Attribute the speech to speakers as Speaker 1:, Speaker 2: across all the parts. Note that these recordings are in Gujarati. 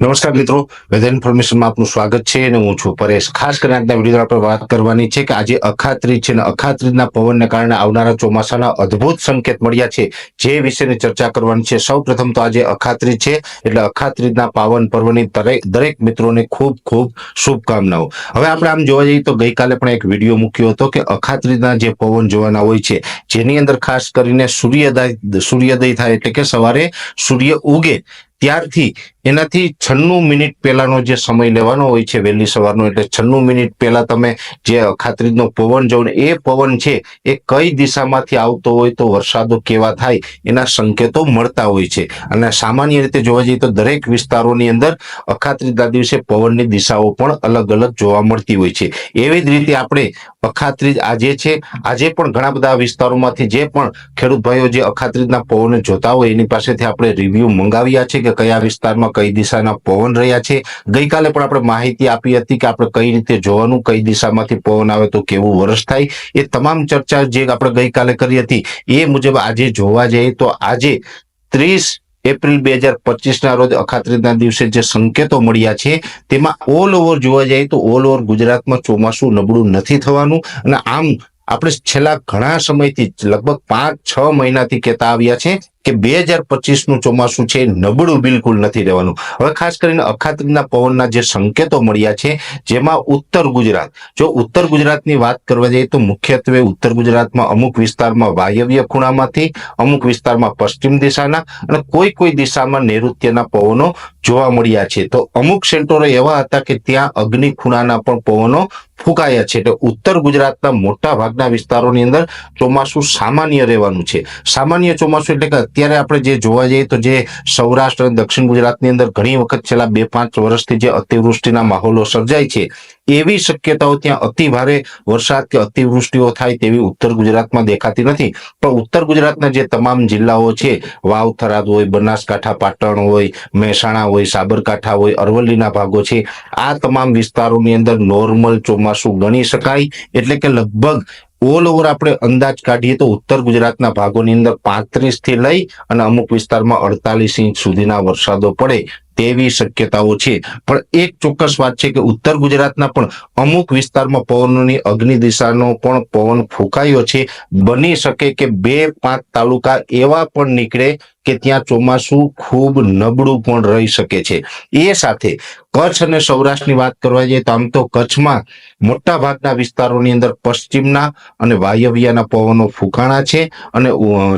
Speaker 1: નમસ્કાર મિત્રો, વેધર ઇન્ફોર્મેશનમાં આપનું સ્વાગત છે અને હું છું પરેશ. ખાસ કરીને આજના વીડિયો આપણે વાત કરવાની છે કે આજે અખાત્રીજ છે અને અખાત્રીજના પવનને કારણે આવનારા ચોમાસાના અદ્ભુત સંકેત મળ્યા છે જે વિશેની ચર્ચા કરવાની છે. સૌ પ્રથમ તો આજે અખાત્રીજ છે, એટલે અખાત્રીજના પાવન પર્વની દરેક દરેક મિત્રોને ખૂબ ખૂબ શુભકામનાઓ. હવે આપણે આમ જોવા જઈએ તો ગઈકાલે પણ એક વીડિયો મૂક્યો હતો કે અખાત્રીજના જે પવન જોવાના હોય છે, જેની અંદર ખાસ કરીને સૂર્યોદય સૂર્યોદય થાય એટલે કે સવારે સૂર્ય ઉગે ત્યારથી એનાથી છન્નું મિનિટ પહેલાનો જે સમય લેવાનો હોય છે વહેલી સવારનો, એટલે છન્નું મિનિટ પહેલા તમે જે અખાત્રીજનો પવન જોવો એ પવન છે એ કઈ દિશામાંથી આવતો હોય તો વરસાદો કેવા થાય એના સંકેતો મળતા હોય છે. અને સામાન્ય રીતે જોવા જઈએ તો દરેક વિસ્તારોની અંદર અખાત્રીજના દિવસે પવનની દિશાઓ પણ અલગ અલગ જોવા મળતી હોય છે. એવી જ રીતે આપણે અખાત્રીજ આજે છે આજે પણ ઘણા બધા વિસ્તારોમાંથી જે પણ ખેડૂત ભાઈઓ જે અખાત્રીજના પવન જોતા હોય એની પાસેથી આપણે રિવ્યુ મંગાવ્યા છે કે કયા વિસ્તારમાં કઈ દિશાના પવન રહ્યા છે. ગઈકાલે પણ આપણે માહિતી આપી હતી કે આપણે કઈ રીતે જોવાનું, કઈ દિશામાંથી પવન આવે તો કેવું વરસ થાય. એ તમામ ચર્ચા જે આપણે ગઈકાલે કરી હતી, એ મુજબ આજે જોવા જઈએ તો આજે ત્રીસ એપ્રિલ બે હજાર પચીસના રોજ અખાત્રીજના દિવસે જે સંકેતો મળ્યા છે, તેમાં ઓલ ઓવર જોવા જઈએ તો ઓલ ઓવર ગુજરાતમાં ચોમાસું નબળું નથી થવાનું. અને આમ આપણે છેલ્લા ઘણા સમયથી, લગભગ પાંચ છ મહિનાથી કહેતા આવ્યા છે કે બે હજાર પચીસનું ચોમાસું છે નબળું બિલકુલ નથી રહેવાનું. હવે ખાસ કરીને અખાત્રીના પવનના જે સંકેતો મળ્યા છે, જેમાં ઉત્તર ગુજરાત. જો ઉત્તર ગુજરાતની વાત કરવા જઈએ તો મુખ્યત્વે ઉત્તર ગુજરાતમાં અમુક વિસ્તારમાં વાયવ્ય ખૂણામાંથી, અમુક વિસ્તારમાં પશ્ચિમ દિશાના અને કોઈ કોઈ દિશામાં નૈઋત્યના પવનો જોવા મળ્યા છે. તો અમુક સેન્ટરો એવા હતા કે ત્યાં અગ્નિ ખૂણાના પણ પવનો ફૂંકાયા છે. એટલે ઉત્તર ગુજરાતના મોટા ભાગના વિસ્તારોની અંદર ચોમાસું સામાન્ય રહેવાનું છે. સામાન્ય ચોમાસું એટલે કે અત્યારે આપણે જે જોવા જઈએ તો જે સૌરાષ્ટ્ર અને દક્ષિણ ગુજરાતની અંદર ઘણી વખત છેલ્લા બે પાંચ વર્ષથી જે અતિવૃષ્ટિના માહોલો સર્જાય છે એવી શક્યતાઓ ત્યાં અતિ ભારે વરસાદ કે અતિવૃષ્ટિઓ થાય તેવી ઉત્તર ગુજરાતમાં દેખાતી નથી. પણ ઉત્તર ગુજરાતના જે તમામ જિલ્લાઓ છે, વાવ, થરાદ હોય, બનાસકાંઠા, પાટણ હોય, મહેસાણા હોય, સાબરકાંઠા હોય, અરવલ્લીના ભાગો છે, આ તમામ વિસ્તારોની અંદર નોર્મલ ચોમાસું ગણી શકાય. એટલે કે લગભગ ઓલ ઓવર આપણે અંદાજ કાઢીએ તો ઉત્તર ગુજરાતના ભાગોની અંદર પાંત્રીસથી લઈ અને અમુક વિસ્તારમાં અડતાલીસ ઇંચ સુધીના વરસાદો પડે તેવી શક્યતાઓ છે. પણ એક ચોક્કસ વાત છે કે ઉત્તર ગુજરાતના પણ અમુક વિસ્તારમાં પવનોની અગ્નિ દિશાનો પણ પવન ફૂંકાયો છે. બની શકે કે બે પાંચ તાલુકા એવા પણ નીકળે કે ત્યાં ચોમાસું ખૂબ નબળું પણ રહી શકે છે. એ સાથે કચ્છ અને સૌરાષ્ટ્રની વાત કરવા જઈએ તો આમ તો કચ્છમાં મોટા ભાગના વિસ્તારોની અંદર પશ્ચિમના અને વાયવ્યના પવનો ફૂંકાણા છે અને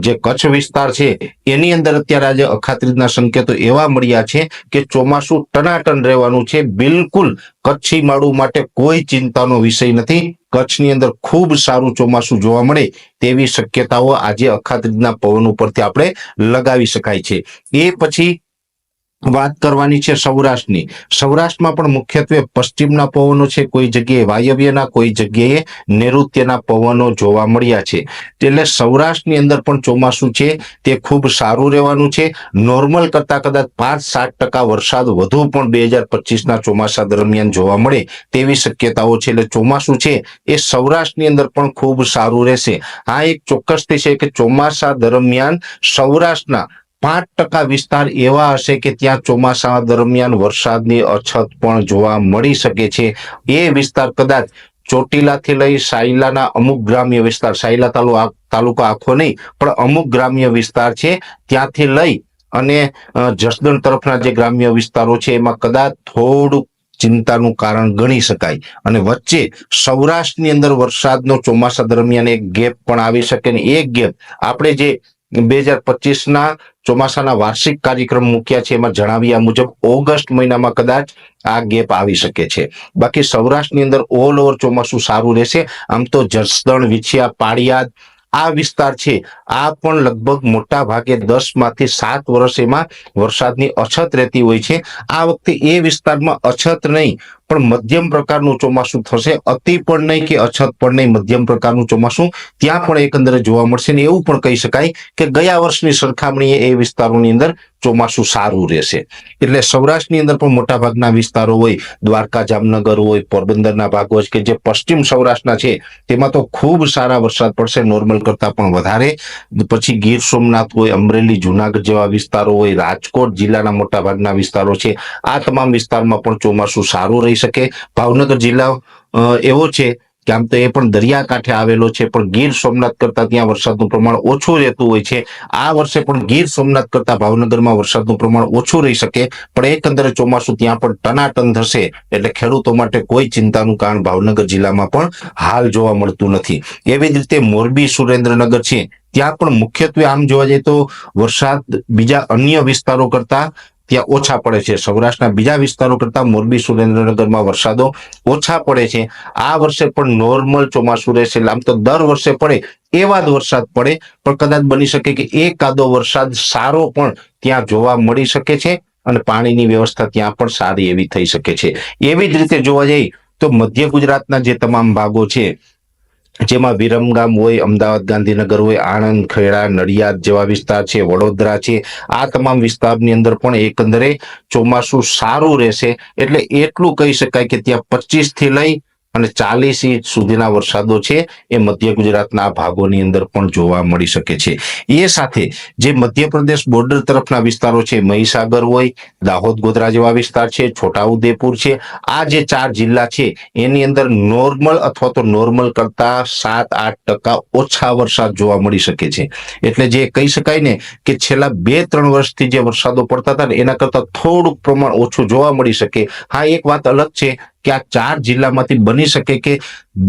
Speaker 1: જે કચ્છ વિસ્તાર છે એની અંદર અત્યારે આજે અખાત્રીજના સંકેતો એવા મળ્યા છે કે ચોમાસું ટનાટન રહેવાનું છે. બિલકુલ કચ્છી માળું માટે કોઈ ચિંતાનો વિષય નથી. કચ્છની અંદર ખૂબ સારું ચોમાસું જોવા મળે તેવી શક્યતાઓ આજે અખાત્રીજના પવન ઉપરથી આપણે લગાવી શકાય છે. એ પછી વાત કરવાની છે સૌરાષ્ટ્રની. સૌરાષ્ટ્રમાં પણ મુખ્યત્વે પશ્ચિમના પવનો છે. કોઈ જગ્યાએ વાયવ્યના, કોઈ જગ્યાએ નૈઋત્યના પવનો જોવા મળ્યા છે. એટલે સૌરાષ્ટ્રની અંદર પણ ચોમાસું છે. તે ખૂબ સારું રહેવાનું છે. નોર્મલ કરતા કદાચ પાંચ સાત ટકા વરસાદ વધુ પણ બે હજાર પચીસના ચોમાસા દરમિયાન જોવા મળે તેવી શક્યતાઓ છે. એટલે ચોમાસું છે એ સૌરાષ્ટ્રની અંદર પણ ખૂબ સારું રહેશે. આ એક ચોક્કસથી છે કે ચોમાસા દરમિયાન સૌરાષ્ટ્રના પાંચ ટકા વિસ્તાર એવા હશે કે ત્યાં ચોમાસા દરમિયાન વરસાદની અછત પણ જોવા મળી શકે છે. એ વિસ્તાર કદાચ ચોટીલાથી લઈ સાયલાના અમુક ગ્રામ્ય વિસ્તાર, સાયલા તાલુ તાલુકો આખો નહીં, પણ અમુક ગ્રામ્ય વિસ્તાર છે, ત્યાંથી લઈ અને જસદણ તરફના જે ગ્રામ્ય વિસ્તારો છે, એમાં કદાચ થોડુંક ચિંતાનું કારણ ગણી શકાય. અને વચ્ચે સૌરાષ્ટ્રની અંદર વરસાદનો ચોમાસા દરમિયાન એક ગેપ પણ આવી શકે ને એ ગેપ આપણે જે બે હજાર પચીસના ચોમાસાના વાર્ષિક કાર્યક્રમ મૂક્યા છે. એમાં જણાવ્યા મુજબ ઓગસ્ટ મહિનામાં કદાચ આ ગેપ આવી શકે છે. બાકી સૌરાષ્ટ્રની અંદર ઓલ ઓવર ચોમાસું સારું રહેશે. આમ તો જસદણ, વિછિયા, પાળિયાદ આ વિસ્તાર છે. આ પણ લગભગ મોટા ભાગે દસમાંથી સાત વર્ષ એમાં વરસાદની અછત રહેતી હોય છે. આ વખતે એ વિસ્તારમાં અછત નહીં પણ મધ્યમ પ્રકારનું ચોમાસું થશે, અતિ પણ નહીં કે અછત પણ નહીં, મધ્યમ પ્રકારનું ચોમાસું ત્યાં પણ એકંદરે જોવા મળશે ને એવું પણ કહી શકાય કે ગયા વર્ષની સરખામણીએ એ વિસ્તારોની અંદર ચોમાસું સારું રહેશે. એટલે સૌરાષ્ટ્રની અંદર પણ મોટા ભાગના વિસ્તારો હોય, દ્વારકા, જામનગર હોય, પોરબંદરના ભાગો કે જે પશ્ચિમ સૌરાષ્ટ્રના છે, તેમાં તો ખૂબ સારા વરસાદ પડશે, નોર્મલ કરતાં પણ વધારે. પછી ગીર સોમનાથ હોય, અમરેલી, જુનાગઢ જેવા વિસ્તારો હોય, રાજકોટ જિલ્લાના મોટાભાગના વિસ્તારો છે, આ તમામ વિસ્તારમાં પણ ચોમાસું સારું રહી શકે. ભાવનગર જિલ્લા એવો છે કે આમ તો એ પણ દરિયાકાંઠે આવેલો છે, પણ ગીર સોમનાથ કરતા ત્યાં વરસાદનું પ્રમાણ ઓછું રહેતું હોય છે. આ વર્ષે પણ ગીર સોમનાથ કરતા ભાવનગરમાં વરસાદનું પ્રમાણ ઓછું રહી શકે, પણ એકંદરે ચોમાસું ત્યાં પણ ટનાટન થશે, એટલે ખેડૂતો માટે કોઈ ચિંતાનું કારણ ભાવનગર જિલ્લામાં પણ હાલ જોવા મળતું નથી. એવી જ રીતે મોરબી સુરેન્દ્રનગર છે, ત્યાં પણ મુખ્યત્વે આમ જોવા જઈએ તો વરસાદ બીજા અન્ય વિસ્તારો કરતા ત્યાં ઓછા પડે છે. સૌરાષ્ટ્રના બીજા વિસ્તારો કરતા મોરબી, સુરેન્દ્રનગરમાં વરસાદો ઓછા પડે છે. આ વર્ષે પણ નોર્મલ ચોમાસું રહેશે. આમ તો દર વર્ષે પડે, એવા જ વરસાદ પડે. પણ કદાચ બની શકે કે એકાદો વરસાદ સારો પણ ત્યાં જોવા મળી શકે છે અને પાણીની વ્યવસ્થા ત્યાં પણ સારી એવી થઈ શકે છે. એવી જ રીતે જોવા જઈએ તો મધ્ય ગુજરાતના જે તમામ ભાગો છે જેમાં વિરમગામ હોય, અમદાવાદ, ગાંધીનગર હોય, આણંદ, ખેડા, નડિયાદ જેવા વિસ્તાર છે, વડોદરા છે. આ તમામ વિસ્તારની અંદર પણ એકંદરે ચોમાસું સારું રહેશે. એટલે એટલું કહી શકાય કે ત્યાં પચીસથી લઈ અને ચાલીસ ઇંચ સુધીના વરસાદો છે, એ મધ્ય ગુજરાતના ભાગોની અંદર પણ જોવા મળી શકે છે. એ સાથે જે મધ્યપ્રદેશ બોર્ડર તરફના વિસ્તારો છે, મહીસાગર હોય, દાહોદ ગોધરા જેવા વિસ્તાર છે, છોટાઉદેપુર છે, આ જે ચાર જિલ્લા છે, એની અંદર નોર્મલ અથવા તો નોર્મલ કરતા સાત આઠ ટકા ઓછા વરસાદ જોવા મળી શકે છે. એટલે જે કહી શકાય ને કે છેલ્લા બે ત્રણ વર્ષથી જે વરસાદો પડતા હતા ને, એના કરતા થોડુંક પ્રમાણ ઓછું જોવા મળી શકે. હા, એક વાત અલગ છે કે આ ચાર જિલ્લામાંથી બની શકે કે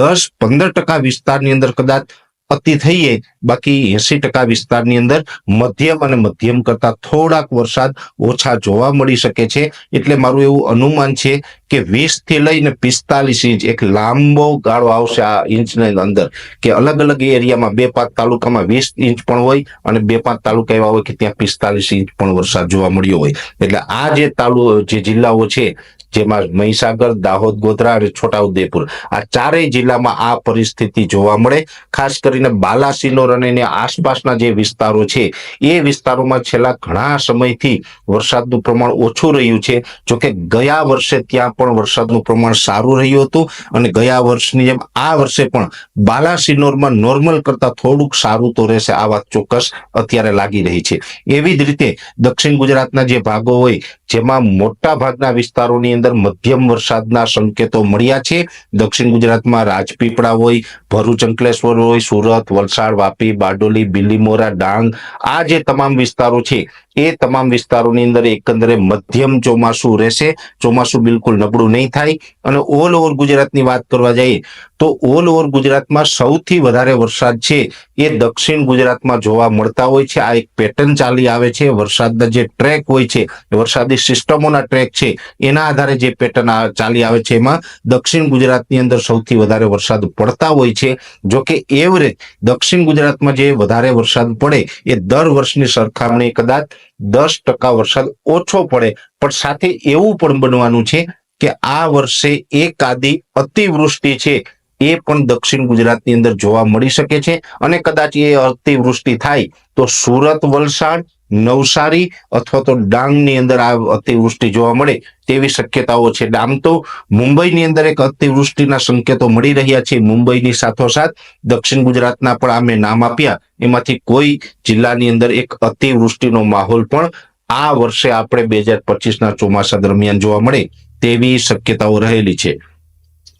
Speaker 1: દસ પંદર ટકા વિસ્તારની અંદર કદાચ અતિ થઈએ, બાકી એસી ટકા વિસ્તારની અંદર મધ્યમ અને મધ્યમ કરતા થોડાક વરસાદ ઓછા જોવા મળી શકે છે. એટલે મારું એવું અનુમાન છે કે વીસથી લઈને પિસ્તાલીસ ઇંચ એક લાંબો ગાળો આવશે આ ઇંચની અંદર. કે અલગ અલગ એરિયામાં બે પાંચ તાલુકામાં વીસ ઇંચ પણ હોય અને બે પાંચ તાલુકા એવા હોય કે ત્યાં પિસ્તાલીસ ઇંચ પણ વરસાદ જોવા મળ્યો હોય. એટલે આ જે તાલુ જે જિલ્લાઓ છે જેમાં મહીસાગર, દાહોદ, ગોધરા અને છોટાઉદેપુર. આ ચારેય જિલ્લામાં આ પરિસ્થિતિ જોવા મળે. ખાસ કરીને બાલાસિનોર અને આસપાસના જે વિસ્તારો છે, એ વિસ્તારોમાં છેલ્લા ઘણા સમયથી વરસાદનું પ્રમાણ ઓછું રહ્યું છે. જોકે ગયા વર્ષે ત્યાં પણ વરસાદનું પ્રમાણ સારું રહ્યું હતું અને ગયા વર્ષની જેમ આ વર્ષે પણ બાલાસિનોરમાં નોર્મલ કરતા થોડુંક સારું તો રહેશે આ વાત ચોક્કસ અત્યારે લાગી રહી છે. એવી જ રીતે દક્ષિણ ગુજરાતના જે ભાગો હોય, જેમાં મોટા ભાગના વિસ્તારોની અંદર મધ્યમ વરસાદના સંકેતો મળ્યા છે. દક્ષિણ ગુજરાતમાં રાજપીપળા હોય ભરૂચ, અંકલેશ્વર હોય, સુરત, વલસાડ, વાપી, બારડોલી બિલીમોરા ડાંગ, આ જે તમામ વિસ્તારો છે, એ તમામ વિસ્તારોની અંદર એકંદરે મધ્યમ ચોમાસું રહેશે. ચોમાસું બિલકુલ નબળું નહીં થાય. અને ઓલ ઓવર ગુજરાતની વાત કરવા જઈએ, તો ઓલ ઓવર ગુજરાતમાં સૌથી વધારે વરસાદ છે, એ દક્ષિણ ગુજરાતમાં જોવા મળતા હોય છે. આ એક પેટર્ન ચાલી આવે છે. વરસાદના જે ટ્રેક હોય છે વરસાદી સિસ્ટમોના ટ્રેક છે, એના આધારે જે પેટર્ન ચાલી આવે છે, એમાં દક્ષિણ ગુજરાતની અંદર સૌથી વધારે વરસાદ પડતા હોય છે. જો કે એવરેજ દક્ષિણ ગુજરાતમાં જે વધારે વરસાદ પડે, એ દર વર્ષની સરખામણી કદાચ દસ ટકા વરસાદ ઓછો પડે. પણ સાથે એવું પણ બનવાનું છે કે આ વર્ષે એકાદી અતિવૃષ્ટિ છે, એ પણ દક્ષિણ ગુજરાતની અંદર જોવા મળી શકે છે. અને કદાચ એ અતિવૃષ્ટિ થાય તો સુરત વલસાડ નવસારી અથવા તો ડાંગની અંદર આ અતિવૃષ્ટિ જોવા મળે તેવી શક્યતાઓ છે. ડામ તો મુંબઈની અંદર એક અતિવૃષ્ટિના સંકેતો મળી રહ્યા છે મુંબઈની સાથોસાથ. દક્ષિણ ગુજરાતના પણ આ મેં નામ આપ્યા. એમાંથી કોઈ જિલ્લાની અંદર એક અતિવૃષ્ટિનો માહોલ પણ આ વર્ષે આપણે બે હજાર પચીસના ચોમાસા દરમિયાન જોવા મળે તેવી શક્યતાઓ રહેલી છે.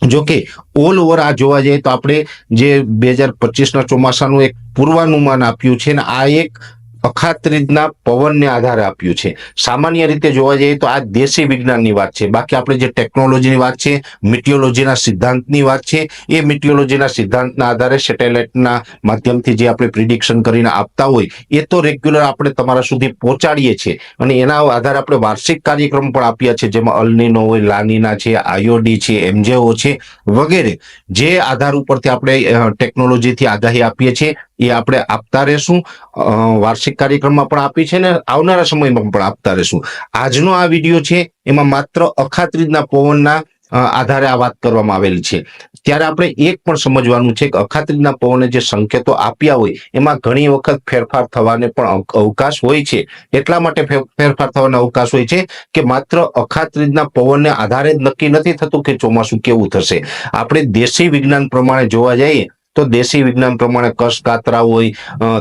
Speaker 1: જોકે ઓલ ઓવર આ જોવા જઈએ તો આપણે જે બે હજાર પચીસના ચોમાસાનું એક પૂર્વાનુમાન આપ્યું છે ને આ એક અખાત્રીજના પવનને આધારે આપ્યું છે. સામાન્ય રીતે જોવા જઈએ તો આ દેશી વિજ્ઞાનની વાત છે. બાકી આપણે જે ટેકનોલોજીની વાત છે મિટિયોલોજીના સિદ્ધાંતની વાત છે, એ મિટિયોલોજીના સિદ્ધાંતના આધારે સેટેલાઇટના માધ્યમથી જે આપણે પ્રિડિક્શન કરીને આપતા હોય, એ તો રેગ્યુલર આપણે તમારા સુધી પહોંચાડીએ છીએ. અને એના આધારે આપણે વાર્ષિક કાર્યક્રમ પણ આપ્યા છે, જેમાં અલનીનો હોય, લાનીના છે આઈઓડી છે એમજેઓ છે વગેરે, જે આધાર ઉપરથી આપણે ટેકનોલોજીથી આગાહી આપીએ છીએ. એ આપણે આપતા રહેશું. વાર્ષિક કાર્યક્રમમાં પણ આપી છે ને આવનારા સમયમાં પણ આપતા રહેશું. આજનો આ વીડિયો છે, એમાં માત્ર અખાત્રીજના પવનના આધારે આ વાત કરવામાં આવેલી છે. ત્યારે આપણે એક પણ સમજવાનું છે કે અખાત્રીજના પવને જે સંકેતો આપ્યા હોય, એમાં ઘણી વખત ફેરફાર થવાને પણ અવકાશ હોય છે. એટલા માટે ફેરફાર થવાનો અવકાશ હોય છે કે માત્ર અખાત્રીજના પવનને આધારે જ નક્કી નથી થતું કે ચોમાસું કેવું થશે. આપણે દેશી વિજ્ઞાન પ્રમાણે જોવા જઈએ તો દેશી વિજ્ઞાન પ્રમાણે કશ કાતરા હોય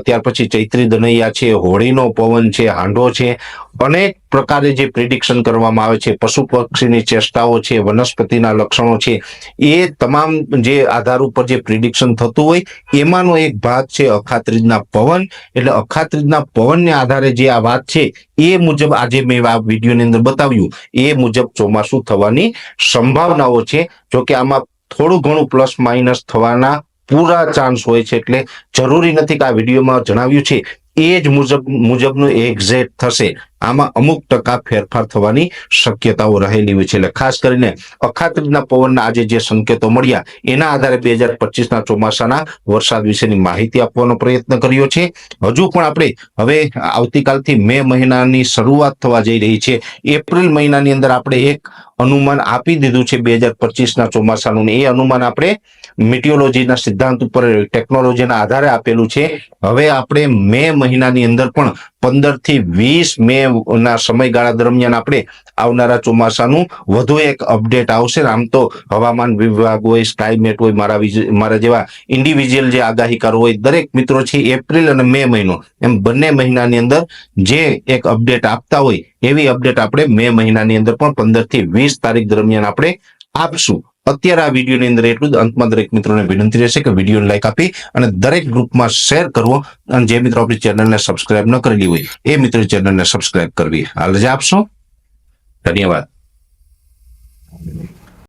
Speaker 1: ત્યાર પછી ચૈત્રી દનૈયા છે, હોળીનો પવન છે, હાંડો છે, અનેક પ્રકારે જે પ્રિડિક્શન કરવામાં આવે છે, પશુ પક્ષીની ચેષ્ટાઓ છે, વનસ્પતિના લક્ષણો છે, એ તમામ જે આધાર ઉપર જે પ્રિડિક્શન થતું હોય, એમાંનો એક ભાગ છે અખાત્રીજના પવન. એટલે અખાત્રીજના પવનને આધારે જે આ વાત છે, એ મુજબ આજે મેં આ વિડીયોની અંદર બતાવ્યું. એ મુજબ ચોમાસું થવાની સંભાવનાઓ છે જો કે આમાં થોડું ઘણું પ્લસ માઇનસ થવાના પૂરા ચાન્સ હોય છે એટલે જરૂરી નથી કે આ વિડીયોમાં જણાવ્યું છે. એ જ મુજબ, મુજબનું એક્ઝેક્ટ થશે. આમાં અમુક ટકા ફેરફાર થવાની શક્યતાઓ રહેલી હોય છે. એટલે ખાસ કરીને અખાત્રીજના પવનના આજે જે સંકેતો મળ્યા, એના આધારે બે હજાર પચીસના ચોમાસાના વરસાદ વિશેની માહિતી આપવાનો પ્રયત્ન કર્યો છે. હજુ પણ આપણે હવે આવતીકાલથી મે મહિનાની શરૂઆત થવા જઈ રહી છે. એપ્રિલ મહિનાની અંદર આપણે એક અનુમાન આપી દીધું છે બે હજાર પચીસના ચોમાસાનું એ અનુમાન આપણે મિટિયોલોજીના સિદ્ધાંત ઉપર ટેકનોલોજીના આધારે આપેલું છે. હવે આપણે મે મહિનાની અંદર પણ પંદરથી વીસ મે ના સમયગાળા દરમિયાન આપણે આવનારા ચોમાસાનું વધુ એક અપડેટ આવશે. આમ તો હવામાન વિભાગ હોય સ્કાયમેટ હોય, મારા મારા જેવા ઇન્ડિવિજ્યુઅલ જે આગાહીકારો હોય, દરેક મિત્રો છે એપ્રિલ અને મે મહિનો. એમ બંને મહિનાની અંદર જે એક અપડેટ આપતા હોય, એવી અપડેટ આપણે મે મહિનાની અંદર પણ પંદરથી વીસ તારીખ દરમિયાન આપણે આપશું. અત્યારે આ વિડીયોની અંદર એટલું જ. અંતમાં દરેક મિત્રોને વિનંતી રહેશે કે વિડીયોને લાઈક આપી અને દરેક ગ્રુપમાં શેર કરવો. અને જે મિત્રો આપણી ચેનલને સબસ્ક્રાઇબ ન કરેલી હોય, એ મિત્રો ચેનલને સબસ્ક્રાઇબ કરવી. હાલ જ આપશો. ધન્યવાદ.